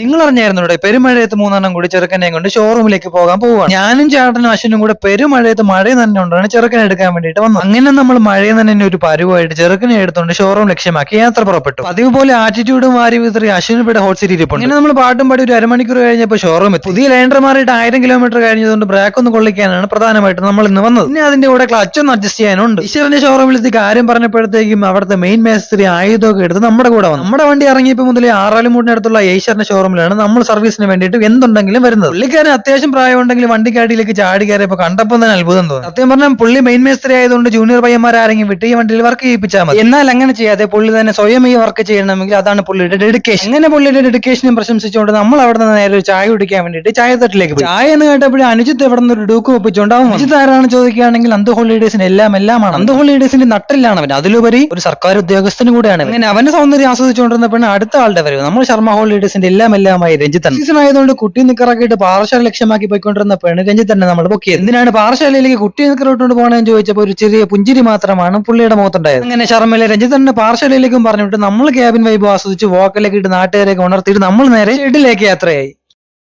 നിങ്ങൾ അറിഞ്ഞായിരുന്നോടെ പെരുമഴയത്ത് മൂന്നെണ്ണം കൂടി ചെറുക്കനെയും കൊണ്ട് ഷോറൂമിലേക്ക് പോകാൻ പോവുകയാണ്. ഞാനും ചേട്ടനും അശ്വനും കൂടെ പെരുമഴയത്ത് മഴ തന്നെ ഉണ്ടാണ് ചെറുക്കനെ എടുക്കാൻ വേണ്ടിയിട്ട് വന്നത് അങ്ങനെ നമ്മൾ മഴയെ തന്നെ ഒരു പരുവായിട്ട് ചെറുക്കനെ എടുത്തുകൊണ്ട് ഷോറൂം ലക്ഷ്യമാക്കി യാത്ര പുറപ്പെട്ടു. പതിവ് പോലെ ആറ്റിറ്റ്യൂഡും വാരി വിതറി അശ്വിന് ഇവിടെ ഹോട്ട് സീറ്റ് ഇരിപ്പുണ്ട്. ഇങ്ങനെ നമ്മൾ പാട്ടും പാടി ഒരു അരമണിക്കൂർ കഴിഞ്ഞപ്പോൾ ഷോറൂം എത്തി. പുതിയ ലൈൻഡർ മാറിയിട്ട് ആയിരം കിലോമീറ്റർ കഴിഞ്ഞതുകൊണ്ട് ബ്രേക്ക് ഒന്ന് കൊള്ളിക്കാനാണ് പ്രധാനമായിട്ടും നമ്മൾ ഇന്ന് വന്നത്. പിന്നെ അതിന്റെ കൂടെ ക്ലച്ച് ഒന്ന് അഡ്ജസ്റ്റ് ചെയ്യാനുണ്ട്. ഈശ്വരന്റെ ഷോറൂമിലെത്തി കാര്യം പറഞ്ഞപ്പോഴത്തേക്കും അവിടുത്തെ മെയിൻ മേസ്ത്രി ആയുധമൊക്കെ എടുത്ത് നമ്മുടെ കൂടെ വന്നു. നമ്മുടെ വണ്ടി ഇറങ്ങിയപ്പോൾ മുതൽ ആറാലുമൂടിനടുത്തുള്ള ഏഷ്യറിന്റെ ഷോറൂമിലാണ് നമ്മൾ സർവീസിന് വേണ്ടിയിട്ട് എന്തുണ്ടെങ്കിലും വരുന്നത്. പുള്ളിക്കാരൻ അത്യാവശ്യം പ്രായമുണ്ടെങ്കിൽ വണ്ടിക്കടിയിലേക്ക് ചാടി കയറിയപ്പോൾ കണ്ടപ്പോൾ തന്നെ അത്ഭുതം തോന്നി. സത്യം പറഞ്ഞാൽ പുള്ളി മെയിൻ മേസ്ത്രി ആയതുകൊണ്ട് ജൂനിയർ പയ്യന്മാരാരെങ്കിലും വിട്ട് ഈ വണ്ടിയിൽ വർക്ക് ചെയ്യിപ്പിച്ചാൽ മതി. എന്നാൽ അങ്ങനെ ചെയ്യാതെ പുള്ളി തന്നെ സ്വയം ഈ വർക്ക് ചെയ്യണമെങ്കിൽ അതാണ് പുള്ളിയുടെ ഡെഡിക്കേഷൻ അങ്ങനെ പുള്ളിയുടെ ഡെഡിക്കേഷനും പ്രശംസിച്ചുകൊണ്ട് നമ്മൾ അവിടെ നിന്ന് നേരെ ഒരു ചായ കുടിക്കാൻ വേണ്ടിയിട്ട് ചായ തട്ടിലേക്ക് പോയി. ചായ എന്ന് കേട്ടപ്പോൾ അനുജിത്ത് എവിടെ നിന്ന് ഒരു ഡൂക്ക് ഒപ്പിച്ചുണ്ടാവും അനുജിത് അനുജിത്ത് ആരാണ് ചോദിക്കുകയാണെങ്കിൽ അന്ത് ഹോളിഡേസിന് എല്ലാം എല്ലാമാണ്. അന്ത് ഹോളിഡേസിന്റെ നട്ടിലാണ് അവൻ അതിലുപരി ഒരു സർക്കാർ ഉദ്യോഗസ്ഥനും കൂടെയാണ് അങ്ങനെ അവന്റെ സൗന്ദര്യം ആസ്വദിച്ചുകൊണ്ടിരുന്ന പെണ്ണ് അടുത്ത ആളുടെ വരവ്. നമ്മൾ ശർമ്മ ഹോളിഡേസിന്റെ എല്ലാം എല്ലാമായി രഞ്ജിത്തൻ. സീസൺ ആയതുകൊണ്ട് കുട്ടി നിക്കറാക്കിയിട്ട് പാറശാല ലക്ഷ്യമാക്കി പോയിക്കൊണ്ടിരുന്ന പെണ്ണ് രഞ്ജിത്തന്നെ നമ്മൾ പൊക്കിയത് എന്തിനാണ് പാറശാലയിലേക്ക് കുട്ടി നിക്കറോട്ടുകൊണ്ട് പോകണമെന്ന് ചോദിച്ചപ്പോൾ ഒരു ചെറിയ പുഞ്ചിരി മാത്രമാണ് പുള്ളിയുടെ മുഖത്തുണ്ടായത്. അങ്ങനെ ശർമ്മയിലെ രഞ്ജിത്തന്റെ പാറശാലയിലേക്കും പറഞ്ഞിട്ട് നമ്മൾ ക്യാബിൻ വൈബ് ആസ്വദിച്ച് വോക്കലേക്ക് ഇട്ട് നാട്ടുകാരെയൊക്കെ ഉണർത്തിയിട്ട് നമ്മൾ നേരെ ഷെഡിലേക്ക് യാത്രയായി.